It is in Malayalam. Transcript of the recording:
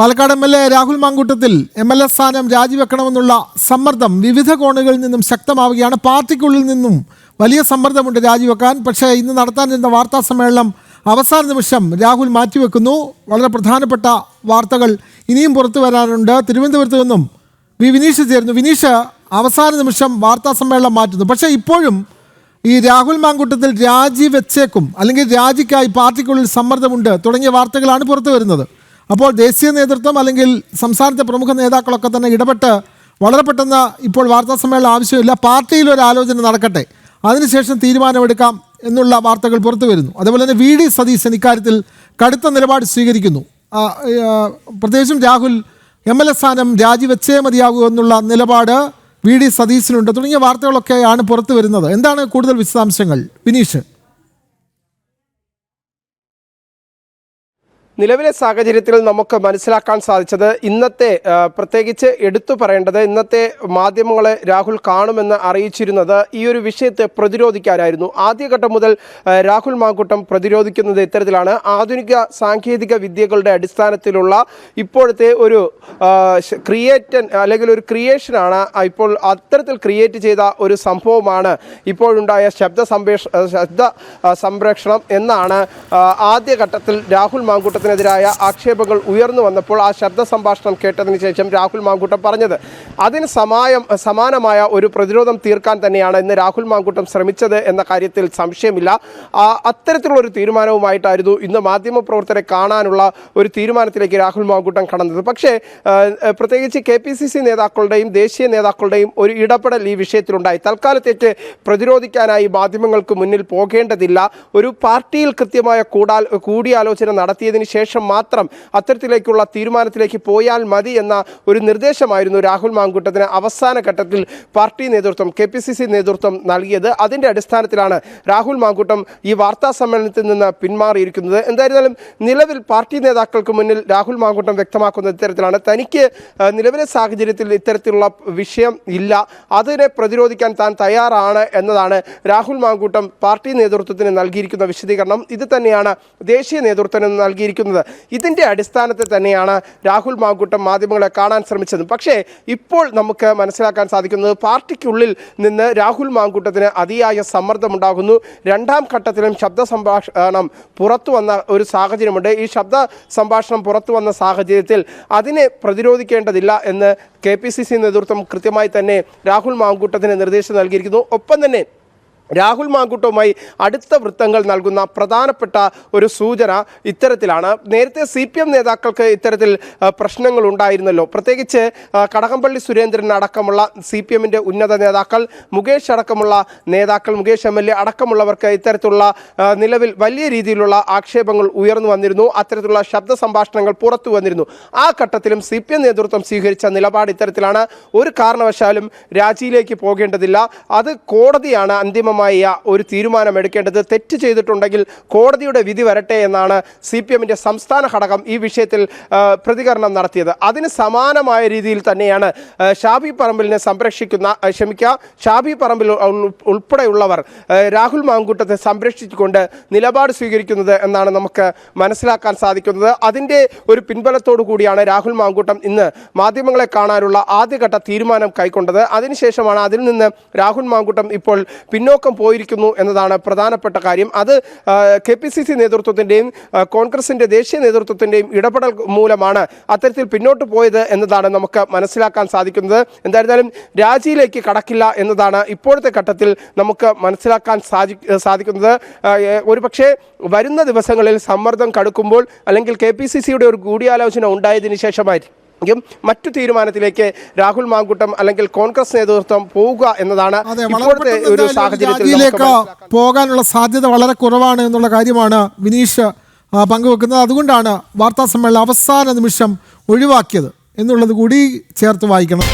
Palakkad M L A Rahul Mankoottathil M L A സ്ഥാനം രാജിവെക്കണമെന്നുള്ള സമ്മർദ്ദം വിവിധ കോണുകളിൽ നിന്നും ശക്തമാവുകയാണ്. പാർട്ടിക്കുള്ളിൽ നിന്നും വലിയ സമ്മർദ്ദമുണ്ട് രാജിവെക്കാൻ. പക്ഷേ ഇന്ന് നടത്താനിരുന്ന വാർത്താ സമ്മേളനം അവസാന നിമിഷം രാഹുൽ മാറ്റിവെക്കുന്നു. വളരെ പ്രധാനപ്പെട്ട വാർത്തകൾ ഇനിയും പുറത്തു വരാനുണ്ട്. തിരുവനന്തപുരത്ത് നിന്നും വി വിനീഷ് ചേരുന്നു. വിനീഷ് അവസാന നിമിഷം വാർത്താ സമ്മേളനം മാറ്റുന്നു. പക്ഷേ ഇപ്പോഴും ഈ രാഹുൽ മാങ്കൂട്ടത്തിൽ രാജി വെച്ചേക്കും അല്ലെങ്കിൽ രാജിക്കായി പാർട്ടിക്കുള്ളിൽ സമ്മർദ്ദമുണ്ട് തുടങ്ങിയ വാർത്തകളാണ് പുറത്തു വരുന്നത്. അപ്പോൾ ദേശീയ നേതൃത്വം അല്ലെങ്കിൽ സംസ്ഥാനത്തെ പ്രമുഖ നേതാക്കളൊക്കെ തന്നെ ഇടപെട്ട് വളരെ പെട്ടെന്ന് ഇപ്പോൾ വാർത്താ സമ്മേളനം ആവശ്യമില്ല. പാർട്ടിയിൽ ഒരു ആലോചന നടക്കട്ടെ. അതിനുശേഷം തീരുമാനമെടുക്കാം എന്നുള്ള വാർത്തകൾ പുറത്തു വരുന്നു. അതുപോലെ തന്നെ വി ഡി സതീശൻ ഇക്കാര്യത്തിൽ കടുത്ത നിലപാട് സ്വീകരിക്കുന്നു. പ്രത്യേകിച്ചും രാഹുൽ എം എൽ എ സ്ഥാനം രാജിവെച്ചേ മതിയാകൂ എന്നുള്ള നിലപാട് വി ഡി സതീശനുണ്ട്. തുടങ്ങിയ വാർത്തകളൊക്കെയാണ് പുറത്തു വരുന്നത്. എന്താണ് കൂടുതൽ വിശദാംശങ്ങൾ? വിനീഷ്. നിലവിലെ സാഹചര്യത്തിൽ നമുക്ക് മനസ്സിലാക്കാൻ സാധിച്ചത് ഇന്നത്തെ പ്രത്യേകിച്ച് എടുത്തു പറയേണ്ടത് ഇന്നത്തെ മാധ്യമങ്ങളെ രാഹുൽ കാണുമെന്ന് അറിയിച്ചിരുന്നത് ഈ ഒരു വിഷയത്തെ പ്രതിരോധിക്കാനായിരുന്നു. ആദ്യഘട്ടം മുതൽ രാഹുൽ മാങ്കൂട്ടം പ്രതിരോധിക്കുന്നത് ഇത്തരത്തിലാണ്. ആധുനിക സാങ്കേതിക വിദ്യകളുടെ അടിസ്ഥാനത്തിലുള്ള ഇപ്പോഴത്തെ ഒരു ക്രിയേറ്റൻ അല്ലെങ്കിൽ ഒരു ക്രിയേഷനാണ് ഇപ്പോൾ അത്തരത്തിൽ ക്രിയേറ്റ് ചെയ്ത ഒരു സംഭവമാണ് ഇപ്പോഴുണ്ടായ ശബ്ദ സംപ്രേഷ ശബ്ദ സംപ്രേഷണം എന്നാണ് ആദ്യഘട്ടത്തിൽ രാഹുൽ മാങ്കൂട്ടത്തിനെതിരായ ആക്ഷേപങ്ങൾ ഉയർന്നു വന്നപ്പോൾ ആ ശബ്ദ സംഭാഷണം കേട്ടതിന് ശേഷം രാഹുൽ മാങ്കൂട്ടം പറഞ്ഞത് അതിന് സമായം സമാനമായ ഒരു പ്രതിരോധം തീർക്കാൻ തന്നെയാണ് ഇന്ന് രാഹുൽ മാങ്കൂട്ടം ശ്രമിച്ചത് എന്ന കാര്യത്തിൽ സംശയമില്ല. അത്തരത്തിലുള്ള ഒരു തീരുമാനവുമായിട്ടായിരുന്നു ഇന്ന് മാധ്യമപ്രവർത്തകരെ കാണാനുള്ള ഒരു തീരുമാനത്തിലേക്ക് രാഹുൽ മാങ്കൂട്ടം കടന്നത്. പക്ഷേ പ്രത്യേകിച്ച് കെ പി സി സി നേതാക്കളുടെയും ദേശീയ നേതാക്കളുടെയും ഒരു ഇടപെടൽ ഈ വിഷയത്തിലുണ്ടായി. തൽക്കാലത്തേക്ക് പ്രതിരോധിക്കാനായി മാധ്യമങ്ങൾക്ക് മുന്നിൽ പോകേണ്ടതില്ല. ഒരു പാർട്ടിയിൽ കൃത്യമായ കൂടാൽ കൂടിയാലോചന നടത്തിയതിന് ശേഷം മാത്രം അത്തരത്തിലേക്കുള്ള തീരുമാനത്തിലേക്ക് പോയാൽ മതി എന്ന ഒരു നിർദ്ദേശമായിരുന്നു രാഹുൽ മാങ്കൂട്ടത്തിന് അവസാന ഘട്ടത്തിൽ പാർട്ടി നേതൃത്വം കെ നേതൃത്വം നൽകിയത്. അതിന്റെ അടിസ്ഥാനത്തിലാണ് രാഹുൽ മാങ്കൂട്ടം ഈ വാർത്താ സമ്മേളനത്തിൽ നിന്ന് പിന്മാറിയിരിക്കുന്നത്. എന്തായിരുന്നാലും നിലവിൽ പാർട്ടി നേതാക്കൾക്ക് മുന്നിൽ രാഹുൽ മാങ്കൂട്ടം വ്യക്തമാക്കുന്ന ഇത്തരത്തിലാണ്. തനിക്ക് നിലവിലെ സാഹചര്യത്തിൽ ഇത്തരത്തിലുള്ള വിഷയം ഇല്ല. അതിനെ പ്രതിരോധിക്കാൻ താൻ തയ്യാറാണ് എന്നതാണ് രാഹുൽ മാങ്കൂട്ടം പാർട്ടി നേതൃത്വത്തിന് നൽകിയിരിക്കുന്ന വിശദീകരണം. ഇത് തന്നെയാണ് ദേശീയ നേതൃത്വത്തിന് നൽകിയിരിക്കുന്നത് ഇതിന്റെ അടിസ്ഥാനത്തിൽ തന്നെയാണ് രാഹുൽ മാങ്കൂട്ടം മാധ്യമങ്ങളെ കാണാൻ ശ്രമിച്ചത്. പക്ഷേ ഇപ്പോൾ നമുക്ക് മനസ്സിലാക്കാൻ സാധിക്കുന്നത് പാർട്ടിക്കുള്ളിൽ നിന്ന് രാഹുൽ മാങ്കൂട്ടത്തിന് അതിയായ സമ്മർദ്ദമുണ്ടാകുന്നു. രണ്ടാം ഘട്ടത്തിലും ശബ്ദ സംഭാഷണം പുറത്തു വന്ന ഒരു സാഹചര്യമുണ്ട്. ഈ ശബ്ദ സംഭാഷണം പുറത്തു വന്ന സാഹചര്യത്തിൽ അതിനെ പ്രതിരോധിക്കേണ്ടതില്ല എന്ന് കെ പി സി സി നേതൃത്വം കൃത്യമായി തന്നെ രാഹുൽ മാങ്കൂട്ടത്തിന് നിർദ്ദേശം നൽകിയിരിക്കുന്നു. ഒപ്പം തന്നെ രാഹുൽ മാങ്കുട്ടുമായി അടുത്ത വൃത്തങ്ങൾ നൽകുന്ന പ്രധാനപ്പെട്ട ഒരു സൂചന ഇത്തരത്തിലാണ്. നേരത്തെ സി പി എം നേതാക്കൾക്ക് ഇത്തരത്തിൽ പ്രശ്നങ്ങൾ ഉണ്ടായിരുന്നല്ലോ. പ്രത്യേകിച്ച് കടകംപള്ളി സുരേന്ദ്രൻ അടക്കമുള്ള സി പി എമ്മിന്റെ ഉന്നത നേതാക്കൾ മുകേഷ് അടക്കമുള്ള നേതാക്കൾ മുകേഷ് എം എൽ എ അടക്കമുള്ളവർക്ക് ഇത്തരത്തിലുള്ള നിലവിൽ വലിയ രീതിയിലുള്ള ആക്ഷേപങ്ങൾ ഉയർന്നു വന്നിരുന്നു. അത്തരത്തിലുള്ള ശബ്ദ സംഭാഷണങ്ങൾ പുറത്തു വന്നിരുന്നു. ആ ഘട്ടത്തിലും സി പി എം നേതൃത്വം സ്വീകരിച്ച നിലപാട് ഇത്തരത്തിലാണ്. ഒരു കാരണവശാലും രാജിയിലേക്ക് പോകേണ്ടതില്ല. അത് കോടതിയാണ് അന്തിമമായ ഒരു തീരുമാനം എടുക്കേണ്ടത് തെറ്റ് ചെയ്തിട്ടുണ്ടെങ്കിൽ കോടതിയുടെ വിധി വരട്ടെ എന്നാണ് സി പി എമ്മിന്റെ സംസ്ഥാന ഘടകം ഈ വിഷയത്തിൽ പ്രതികരണം നടത്തിയത്. അതിന് സമാനമായ രീതിയിൽ തന്നെയാണ് ഷാബി പറമ്പിലിനെ സംരക്ഷിക്കുന്ന ക്ഷമിക്കുക ഷാബി പറമ്പിൽ ഉൾ- ഉൾപ്പെടെയുള്ളവർ രാഹുൽ മാങ്കൂട്ടത്തെ സംരക്ഷിച്ചുകൊണ്ട് നിലപാട് സ്വീകരിക്കുന്നത് എന്നാണ് നമുക്ക് മനസ്സിലാക്കാൻ സാധിക്കുന്നത്. അതിന്റെ ഒരു പിൻബലത്തോടു കൂടിയാണ് രാഹുൽ മാങ്കൂട്ടം ഇന്ന് മാധ്യമങ്ങളെ കാണാനുള്ള ആദ്യഘട്ട തീരുമാനം കൈക്കൊണ്ടത്. അതിനുശേഷമാണ് അതിൽ നിന്ന് രാഹുൽ മാങ്കൂട്ടം ഇപ്പോൾ പിന്നോക്കം പോയിരിക്കുന്നു എന്നതാണ് പ്രധാനപ്പെട്ട കാര്യം. അത് കെ പി സി സി നേതൃത്വത്തിന്റെയും കോൺഗ്രസിന്റെ ദേശീയ നേതൃത്വത്തിന്റെയും ഇടപെടൽ മൂലമാണ് അത്തരത്തിൽ പിന്നോട്ട് പോയത് എന്നതാണ് നമുക്ക് മനസ്സിലാക്കാൻ സാധിക്കുന്നത്. എന്തായിരുന്നാലും രാജിയിലേക്ക് കടക്കില്ല എന്നതാണ് ഇപ്പോഴത്തെ ഘട്ടത്തിൽ നമുക്ക് മനസ്സിലാക്കാൻ സാധി സാധിക്കുന്നത്. ഒരുപക്ഷേ വരുന്ന ദിവസങ്ങളിൽ സമ്മർദ്ദം കടുക്കുമ്പോൾ അല്ലെങ്കിൽ കെ പി സി സിയുടെ ഒരു കൂടിയാലോചന ഉണ്ടായതിനു ശേഷമായിരിക്കും ും. മറ്റു തീരുമാനത്തിലേക്ക് രാഹുൽ മാങ്കുട്ടം അല്ലെങ്കിൽ കോൺഗ്രസ് നേതൃത്വം പോവുക എന്നതാണ് ഇപ്പോഴത്തെ ഒരു സാഹചര്യത്തിലേക്ക് പോകാനുള്ള സാധ്യത വളരെ കുറവാണ് എന്നുള്ള കാര്യമാണ് വിനീഷ് പങ്കുവെക്കുന്നത്. അതുകൊണ്ടാണ് വാർത്താ സമ്മേളനം അവസാന നിമിഷം ഒഴിവാക്കിയത് എന്നുള്ളത് കൂടി ചേർത്ത് വായിക്കണം.